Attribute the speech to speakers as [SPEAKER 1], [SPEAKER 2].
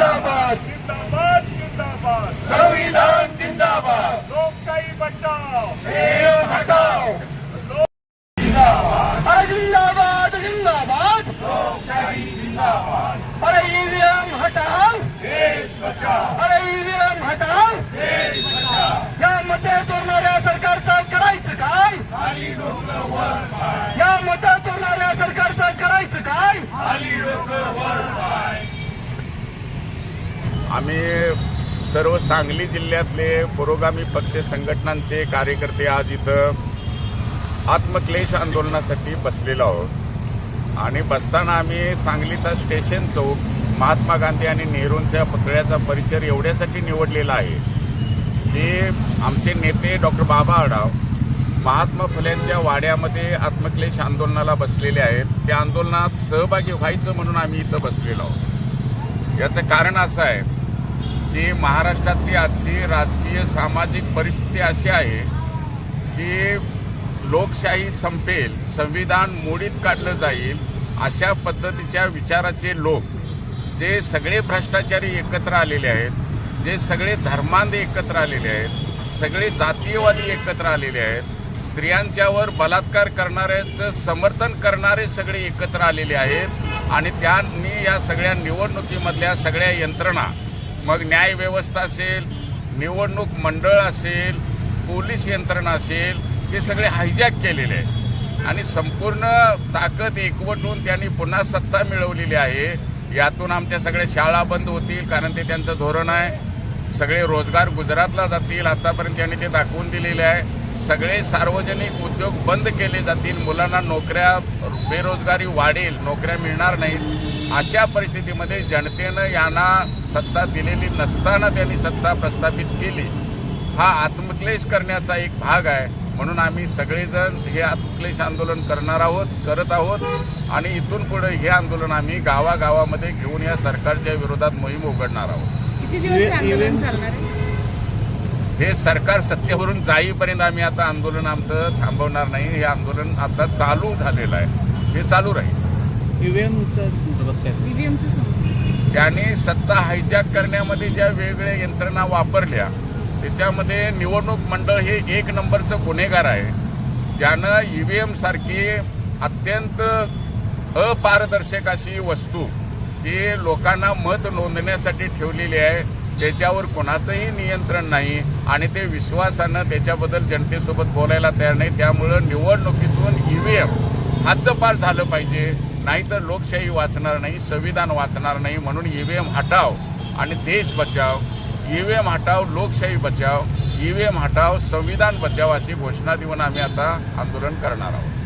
[SPEAKER 1] जिंदाबाद.
[SPEAKER 2] जिंदाबाद जिंदाबाद.
[SPEAKER 1] संविधान जिंदाबाद.
[SPEAKER 2] लोकशाही
[SPEAKER 1] ईवीएम हटाओ. अरे जिंदाबाद. जिंदाबाद. अरे ईवीएम हटाओ. अरे ईवीएम हटाओ. या मते चोरणाऱ्या सरकारचं करायचं काय? या मते चोरणाऱ्या सरकारचं करायचं काय
[SPEAKER 3] आम्ही सर्व सांगली जिल्ह्यातले पुरोगामी पक्ष संघटनांचे कार्यकर्ते आज इथं आत्मक्लेश आंदोलनासाठी बसलेलो आहोत. आणि बसताना आम्ही सांगलीचा स्टेशन चौक महात्मा गांधी आणि नेहरूंच्या पुतळ्याचा परिसर एवढ्यासाठी निवडलेला आहे की आमचे नेते डॉक्टर बाबा आढाव महात्मा फुल्यांच्या वाड्यामध्ये आत्मक्लेश आंदोलनाला बसलेले आहेत. त्या आंदोलनात सहभागी व्हायचं म्हणून आम्ही इथं बसलेलो आहोत. याचं कारण असं आहे की महाराष्ट्रातली आजची राजकीय सामाजिक परिस्थिती अशी आहे की लोकशाही संपेल संविधान मोडीत काढलं जाईल अशा पद्धतीच्या विचाराचे लोक जे सगळे भ्रष्टाचारी एकत्र आलेले आहेत जे सगळे धर्मांध एकत्र आलेले आहेत सगळे जातीयवादी एकत्र आलेले आहेत स्त्रियांच्यावर बलात्कार करणाऱ्याचं समर्थन करणारे सगळे एकत्र आलेले आहेत आणि त्यांनी या सगळ्या निवडणुकीमधल्या सगळ्या यंत्रणा मग न्याय व्यवस्था असेल निवडणूक मंडळ असेल पोलीस यंत्रणा असेल हे सगळे हायजॅक केलेले आहे आणि संपूर्ण ताकद एकवटून त्यांनी पुन्हा सत्ता मिळवलेली आहे. यातून आमच्या सगळ्या शाळा बंद होतील कारण ते त्यांचं धोरण आहे. सगळे रोजगार गुजरातला जातील आतापर्यंत त्यांनी ते दाखवून दिलेले आहे. सगळे सार्वजनिक उद्योग बंद केले जातील. मुलांना नोकऱ्या बेरोजगारी वाढेल नोकऱ्या मिळणार नाहीत. अशा परिस्थितीमध्ये जनतेनं यांना सत्ता दिलेली नसताना त्यांनी सत्ता प्रस्थापित केली. हा आत्मक्लेश करण्याचा एक भाग आहे. म्हणून आम्ही सगळेजण हे आत्मक्लेश आंदोलन करणार आहोत करत आहोत. आणि इथून पुढे हे आंदोलन आम्ही गावागावामध्ये घेऊन या सरकारच्या विरोधात मोहीम उघडणार आहोत.
[SPEAKER 4] किती दिवस हे आंदोलन चालणार आहे?
[SPEAKER 3] हे सरकार सत्तेवरून जाईपर्यंत आम्ही आता आंदोलन आमचं थांबवणार नाही. हे आंदोलन आता चालू झालेलं आहे. हे चालू राहील.
[SPEAKER 5] ईव्हीएमच्या संदर्भात काय
[SPEAKER 3] त्यांनी सत्ता हायजॅक करण्यामध्ये ज्या वेगवेगळ्या यंत्रणा वापरल्या त्याच्यामध्ये निवडणूक मंडळ हे एक नंबरचं गुन्हेगार आहे. त्यानं ईव्हीएम सारखी अत्यंत अपारदर्शक अशी वस्तू ही लोकांना मत नोंदण्यासाठी ठेवलेली आहे. त्याच्यावर कोणाचंही नियंत्रण नाही आणि ते विश्वासानं त्याच्याबद्दल जनतेसोबत बोलायला तयार नाही. त्यामुळं निवडणुकीतून ईव्हीएम हद्दपार झालं पाहिजे. नाहीतर लोकशाही वाचणार नाही संविधान वाचणार नाही म्हणून ईव्हीएम हटाव आणि देश बचाव. ईव्हीएम हटाव लोकशाही बचाव. ईव्हीएम हटाव संविधान बचाव अशी घोषणा देऊन आम्ही आता आंदोलन करणार आहोत.